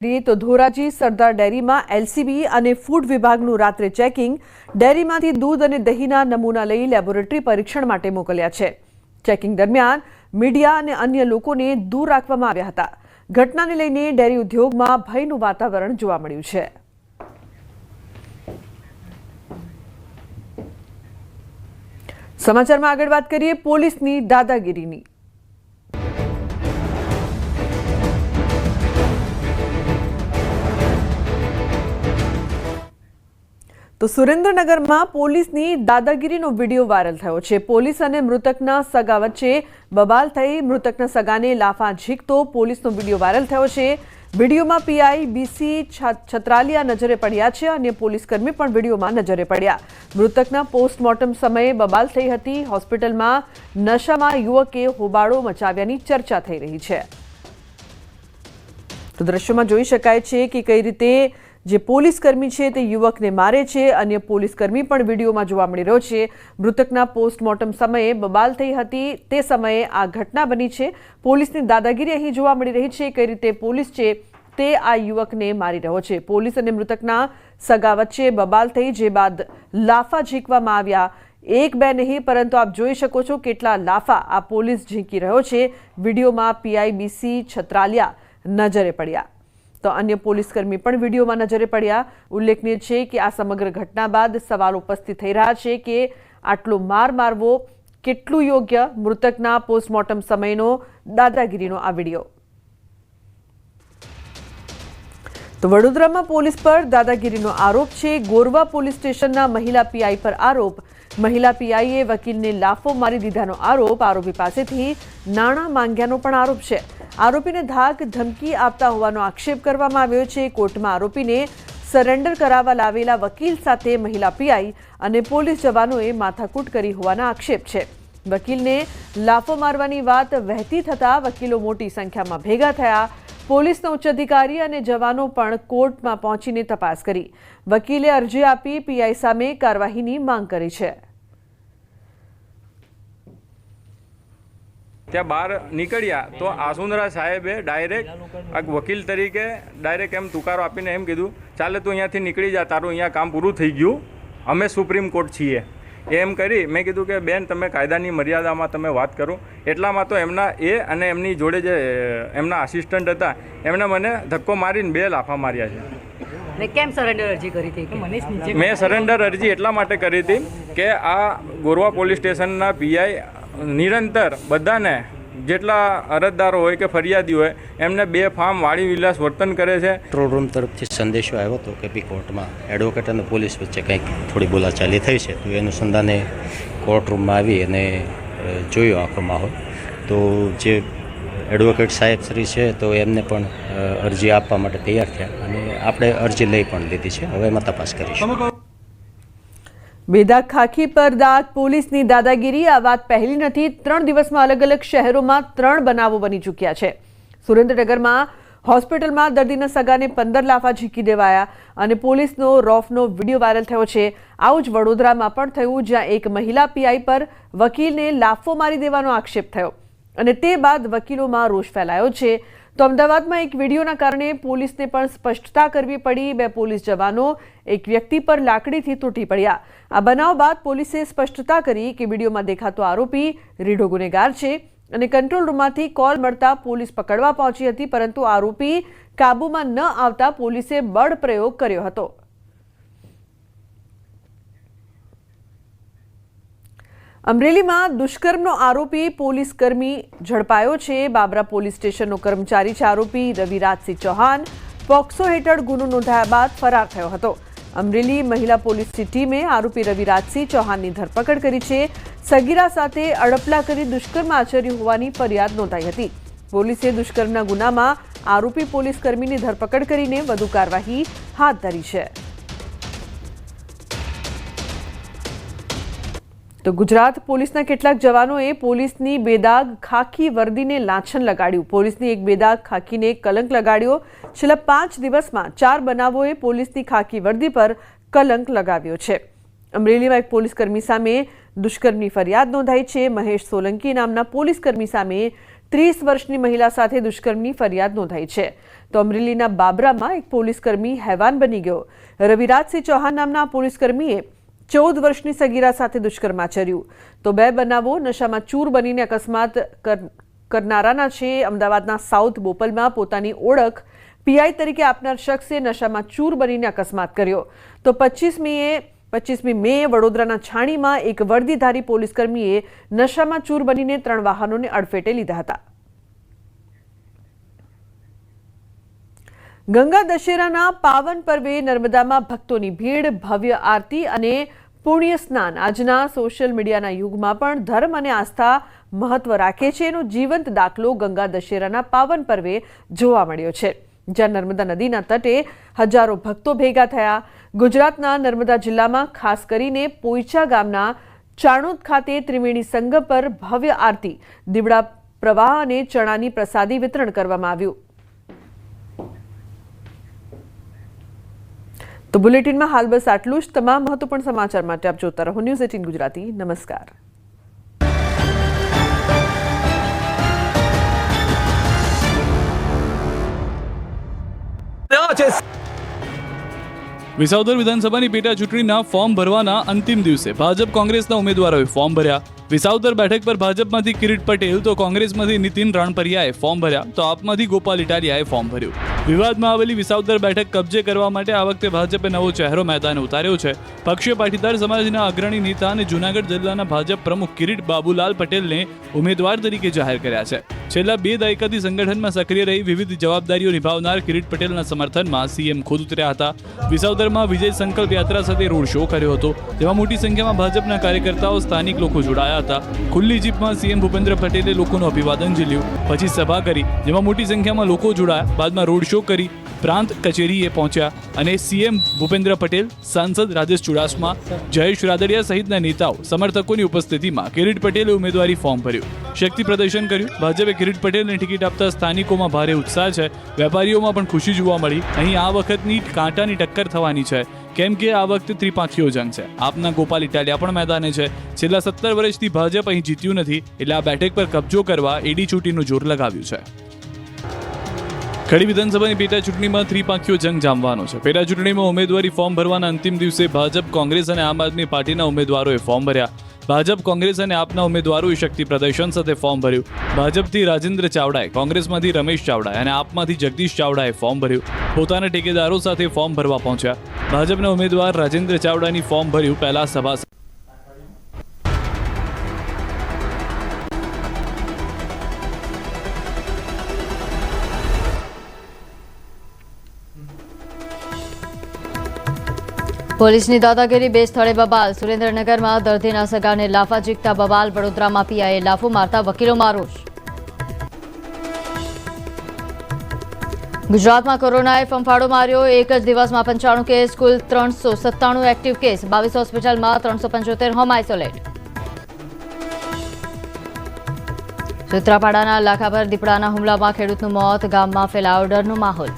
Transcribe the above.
તો ધોરાજી સરદાર ડેરીમાં એલસીબી અને ફૂડ વિભાગનું રાત્રે ચેકિંગ, ડેરીમાંથી દૂધ અને દહીંના નમૂના લઈ લેબોરેટરી પરીક્ષણ માટે મોકલ્યા છે. ચેકિંગ દરમિયાન મીડિયા અને અન્ય લોકોને દૂર રાખવામાં આવ્યા હતા. ઘટનાને લઈને ડેરી ઉદ્યોગમાં ભયનું વાતાવરણ જોવા મળ્યું છે. સમાચારમાં આગળ વાત કરીએ પોલીસની દાદાગીરીની. તો સુરેન્દ્રનગરમાં પોલીસની દાદાગીરીનો વીડિયો વાયરલ થયો છે. પોલીસ અને મૃતકના સગા વચ્ચે બબાલ થઈ મૃતકના સગાને લાફા ઝીકતો પોલીસનો વીડિયો વાયરલ થયો છે. વિડીયોમાં પીઆઈ, બીસી છત્રાલિયા નજરે પડ્યા છે અને પોલીસકર્મી પણ વિડીયોમાં નજરે પડ્યા. મૃતકના પોસ્ટમોર્ટમ સમયે બબાલ થઈ હતી. હોસ્પિટલમાં નશામાં યુવકે હોબાળો મચાવ્યાની ચર્ચા થઈ રહી છે. તો દ્રશ્યોમાં જોઈ શકાય છે કે કઈ રીતે જે પોલીસકર્મી છે તે યુવકને મારે છે, અન્ય પોલીસકર્મી પણ વિડીયોમાં જોવા મળી રહ્યો છે. મૃતકના પોસ્ટમોર્ટમ સમયે બબાલ થઈ હતી, તે સમયે આ ઘટના બની છે. પોલીસની દાદાગીરી અહીં જોવા મળી રહી છે, કઈ રીતે પોલીસ છે તે આ યુવકને મારી રહ્યો છે. પોલીસ અને મૃતકના સગા વચ્ચે બબાલ થઈ, જે બાદ લાફા ઝીંકવામાં આવ્યા. એક બે નહીં, પરંતુ આપ જોઈ શકો છો કેટલા લાફા આ પોલીસ ઝીંકી રહ્યો છે. વિડીયોમાં પીઆઈબીસી છત્રાલિયા નજરે પડ્યા. તો અન્ય પોલીસકર્મી પણ વિડીયોમાં નજરે પડ્યા. ઉલ્લેખનીય છે કે આ સમગ્ર ઘટના બાદ સવાલ ઉપસ્થિત થઈ રહ્યા છે કે આટલો માર મારવો કેટલું યોગ્ય? મૃતકના પોસ્ટમોર્ટમ સમયનો દાદાગીરીનો આ વીડિયો. તો વડોદરામાં પોલીસ પર દાદાગીરીનો આરોપ છે. ગોરવા પોલીસ સ્ટેશનના મહિલા પીઆઈ પર આરોપ. મહિલા પીઆઈએ વકીલને લાફો મારી દીધાનો આરોપ. આરોપી પાસેથી નાણાં માંગ્યાનો પણ આરોપ છે. આરોપીને ધાક ધમકી આપતા હોવાનો આક્ષેપ કરવામાં આવ્યો છે. કોર્ટમાં આરોપીને સરેન્ડર કરાવવા લાવેલા વકીલ સાથે મહિલા પીઆઈ અને પોલીસ જવાનોએ માથાકૂટ કરી હોવાના આક્ષેપ છે. વકીલને લાફો મારવાની વાત વહેતી થતાં વકીલો મોટી સંખ્યામાં ભેગા થયા. પોલીસના ઉચ્ચ અધિકારી અને જવાનો પણ કોર્ટમાં પહોંચીને તપાસ કરી. વકીલે અરજી આપી પીઆઈ સામે કાર્યવાહીની માંગ કરી છે. ત્યાં બહાર નીકળ્યા તો આસુંદરા સાહેબે ડાયરેક્ટ વકીલ તરીકે ડાયરેક્ટ એમ તુકારો આપીને એમ કીધું, ચાલે તું અહીંયાથી નીકળી જા, તારું અહીંયા કામ પૂરું થઈ ગયું. અમે સુપ્રીમ કોર્ટ છીએ. એમ કરી મેં કીધું કે બેન તમે કાયદાની મર્યાદામાં તમે વાત કરો. એટલામાં તો એમના એ અને એમની જોડે જે એમના આસિસ્ટન્ટ હતા એમણે મને ધક્કો મારીને બે લાફા માર્યા છે. કેમ સરેન્ડર અરજી કરી હતી? મેં સરેન્ડર અરજી એટલા માટે કરી હતી કે આ ગોરવા પોલીસ સ્ટેશનના પીઆઈ નિરંતર બધાને જેટલા અરજદારો હોય કે ફરિયાદી હોય, એમને બે ફાર્મ વાળી વિલાસ વર્તન કરે છે. કંટ્રોલ રૂમ તરફથી સંદેશો આવ્યો હતો કે ભી કોર્ટમાં એડવોકેટ અને પોલીસ વચ્ચે કંઈક થોડી બોલાચાલી થઈ છે, તો એ અનુસંધાને કોર્ટ રૂમમાં આવી અને જોયો આખો માહોલ. તો જે એડવોકેટ સાહેબ શ્રી છે, તો એમને પણ અરજી આપવા માટે તૈયાર થયા અને આપણે અરજી લઈ પણ લીધી છે. હવે એમાં તપાસ કરીશું. બેદાગ ખાખી પર દાગ પોલીસની દાદાગીરી, આ વાત પહેલી નથી, ત્રણ દિવસમાં અલગ અલગ શહેરોમાં ત્રણ બનાવો બની ચૂક્યા છે. સુરેન્દ્રનગરમાં હોસ્પિટલમાં દર્દીના સગાને પંદર લાફા ઝીકી દેવાયા અને પોલીસનો રોફનો વીડિયો વાયરલ થયો છે. આવું જ વડોદરામાં પણ થયું, જ્યાં એક મહિલા પીઆઈ પર વકીલને લાફો મારી દેવાનો આક્ષેપ થયો. અને તે બાદ વકીલોમાં રોષ ફેલાયો છે. તો અમદાવાદમાં એક વિડીયોના કારણે પોલીસને પણ સ્પષ્ટતા કરવી પડી. બે પોલીસ જવાનો એક વ્યક્તિ પર લાકડીથી તૂટી પડ્યા. આ બનાવ બાદ પોલીસે સ્પષ્ટતા કરી કે વિડીયોમાં દેખાતો આરોપી રીઢો ગુનેગાર છે અને કંટ્રોલ રૂમમાંથી કોલ મળતા પોલીસ પકડવા પહોંચી હતી, પરંતુ આરોપી કાબૂમાં ન આવતા પોલીસે બળ પ્રયોગ કર્યો હતો. અમરેલીમાં દુષ્કર્મનો આરોપી પોલીસ કર્મી ઝડપાયો છે. બાબરા પોલીસ સ્ટેશનનો કર્મચારી છે આરોપી રવિરાજસિંહ ચૌહાણ. પોક્સો હેઠળ ગુનો નોંધાયા બાદ ફરાર થયો હતો. અમરેલી મહિલા પોલીસની ટીમે આરોપી રવિરાજસિંહ ચૌહાણની ધરપકડ કરી છે. સગીરા સાથે અડપલા કરી દુષ્કર્મ આચર્યું હોવાની ફરિયાદ નોંધાઈ હતી. પોલીસે દુષ્કર્મના ગુનામાં આરોપી પોલીસ કર્મીની ધરપકડ કરીને વધુ કાર્યવાહી હાથ ધરી છે. તો ગુજરાત પોલીસના કેટલાક જવાનોએ પોલીસની બેદાગ ખાખી વર્દીને લાંછન લગાડ્યું. પોલીસની એક બેદાગ ખાખીને કલંક લગાડ્યો. છેલ્લા પાંચ દિવસમાં ચાર બનાવોએ પોલીસની ખાખી વર્દી પર કલંક લગાવ્યો છે. અમરેલીમાં એક પોલીસકર્મી સામે દુષ્કર્મની ફરિયાદ નોંધાઈ છે. મહેશ સોલંકી નામના પોલીસકર્મી સામે ત્રીસ વર્ષની મહિલા સાથે દુષ્કર્મની ફરિયાદ નોંધાઈ છે. તો અમરેલીના બાબરામાં એક પોલીસકર્મી હેવાન બની ગયો. રવિરાજસિંહ ચૌહાણ નામના પોલીસકર્મીએ ચૌદ વર્ષની સગીરા સાથે દુષ્કર્મ આચર્યું. તો બે બનાવો, નશામાં ચૂર બનીને અકસ્માત કર- કરનારાના છે. અમદાવાદના સાઉથ બોપલમાં પોતાની ઓળખ પીઆઈ તરીકે આપનાર શખ્સે નશામાં ચૂર બનીને અકસ્માત કર્યો. તો પચીસમીએ પચીસમી મે વડોદરાના છાણીમાં એક વર્દીધારી પોલીસકર્મીએ નશામાં ચૂર બનીને ત્રણ વાહનોને અડફેટે લીધા હતા. ગંગા દશેરાના પાવન પર્વે નર્મદામાં ભક્તોની ભીડ, ભવ્ય આરતી અને પુણ્ય સ્નાન. આજના સોશિયલ મીડિયાના યુગમાં પણ ધર્મ અને આસ્થા મહત્વ રાખે છે. એનો જીવંત દાખલો ગંગા દશેરાના પાવન પર્વે જોવા મળ્યો છે. જ્યાં નર્મદા નદીના તટે હજારો ભક્તો ભેગા થયા. ગુજરાતના નર્મદા જિલ્લામાં ખાસ કરીને પોઈચા ગામના ચાણોદ ખાતે ત્રિવેણી સંગમ પર ભવ્ય આરતી, દીવડા પ્રવાહ અને ચણાની પ્રસાદી વિતરણ કરવામાં આવ્યું. તો બુલેટિનમાં હાલ બસ આટલું જ. તમામ મહત્વપૂર્ણ સમાચાર માટે આપ જોતા રહો ન્યૂઝ એટીન ગુજરાતી. નમસ્કાર. વિસાવદર વિધાનસભાની પેટા ચૂંટણીના ફોર્મ ભરવાના અંતિમ દિવસે ભાજપ કોંગ્રેસના ઉમેદવારોએ ફોર્મ ભર્યા. વિસાવદર બેઠક પર ભાજપમાંથી કિરીટ પટેલ, તો કોંગ્રેસમાંથી નીતિન રણપરિયાએ ફોર્મ ભર્યા. તો આપમાંથી ગોપાલ ઇટાલિયાએ ફોર્મ ભર્યું. વિવાદમાં આવેલી વિસાવદર બેઠક કબજે કરવા માટે આ વખતે ભાજપે નવો ચહેરો મેદાને ઉતાર્યો છે. પક્ષે પાટીદાર સમાજના અગ્રણી નેતા અને જૂનાગઢ જિલ્લાના ભાજપ પ્રમુખ કિરીટ બાબુલાલ પટેલને ઉમેદવાર તરીકે જાહેર કર્યા છે. છેલ્લા બે દાયકાથી સંગઠનમાં સક્રિય રહી વિવિધ જવાબદારીઓ નિભાવનાર કિરીટ પટેલના સમર્થનમાં સીએમ ખુદ ઉતર્યા હતા. વિસાવદરમાં વિજય સંકલ્પ યાત્રા સાથે રોડ શો કર્યો હતો. તેમાં મોટી સંખ્યામાં ભાજપના કાર્યકર્તાઓ, સ્થાનિક લોકો જોડાયા હતા. ખુલ્લી જીપમાં સીએમ ભૂપેન્દ્ર પટેલે લોકોનું અભિવાદન ઝીલ્યું. પછી સભા કરી, જેમાં મોટી સંખ્યામાં લોકો જોડાયા. બાદમાં રોડ શો કરી પ્રાંત કચેરીએ પહોંચ્યા અને સીએમ ભૂપેન્દ્ર પટેલ, સાંસદ રાજેશ ચુડાસમા જયેશ રાદડિયા સહિતના નેતાઓ સમર્થકોની ઉપસ્થિતિમાં કિરીટ પટેલે ઉમેદવારી ફોર્મ ભર્યું. શક્તિ પ્રદર્શન કર્યું. ભાજપે કિરીટ પટેલને ટિકિટ આપતા સ્થાનિકોમાં ભારે ઉત્સાહ છે. વેપારીઓમાં પણ ખુશી જોવા મળી. અહીં આ વખતની કાંટાની ટક્કર થવાની છે. કેમ કે આ વખતે ત્રિપાંખીઓ જંગ છે. આપના ગોપાલ ઇટાલિયા પણ મેદાને છે. છેલ્લા સત્તર વર્ષથી ભાજપ અહીં જીત્યું નથી. એટલે આ બેઠક પર કબજો કરવા એડી ચૂંટીનું જોર લગાવ્યું છે. ખડી વિધાનસભાની પેટા ચૂંટણીમાં ત્રિપાંખીઓ જંગ જામવાનો છે. પેટા ચૂંટણીમાં ઉમેદવારી ફોર્મ ભરવાના અંતિમ દિવસે ભાજપ, કોંગ્રેસ અને આમ આદમી પાર્ટીના ઉમેદવારોએ ફોર્મ ભર્યા. ભાજપ, કોંગ્રેસ અને આપના ઉમેદવારોએ શક્તિ પ્રદર્શન સાથે ફોર્મ ભર્યું. ભાજપથી રાજેન્દ્ર ચાવડાએ, કોંગ્રેસમાંથી રમેશ ચાવડાએ અને આપમાંથી જગદીશ ચાવડાએ ફોર્મ ભર્યું. પોતાના ટેકેદારો સાથે ફોર્મ ભરવા પહોંચ્યા. ભાજપના ઉમેદવાર રાજેન્દ્ર ચાવડાની ફોર્મ ભર્યું પહેલા સભા પોલીસની દાદાગીરી બે સ્થળે બબાલ. સુરેન્દ્રનગરમાં દર્દીના સગાને લાફા ચીકતા બબાલ. વડોદરામાં પીઆઈએ લાફો મારતા વકીલોમાં રોષ ગુજરાતમાં કોરોનાએ ફંફાડો માર્યો. એક જ દિવસમાં પંચાણું કેસ, કુલ ત્રણસો સત્તાણું એક્ટિવ કેસ. બાવીસ હોસ્પિટલમાં ત્રણસો પંચોતેર હોમ આઇસોલેટ. સુત્રાપાડાના લાખાભર દીપડાના હુમલામાં ખેડૂતનું મોત, ગામમાં ફેલાવડરનો માહોલ.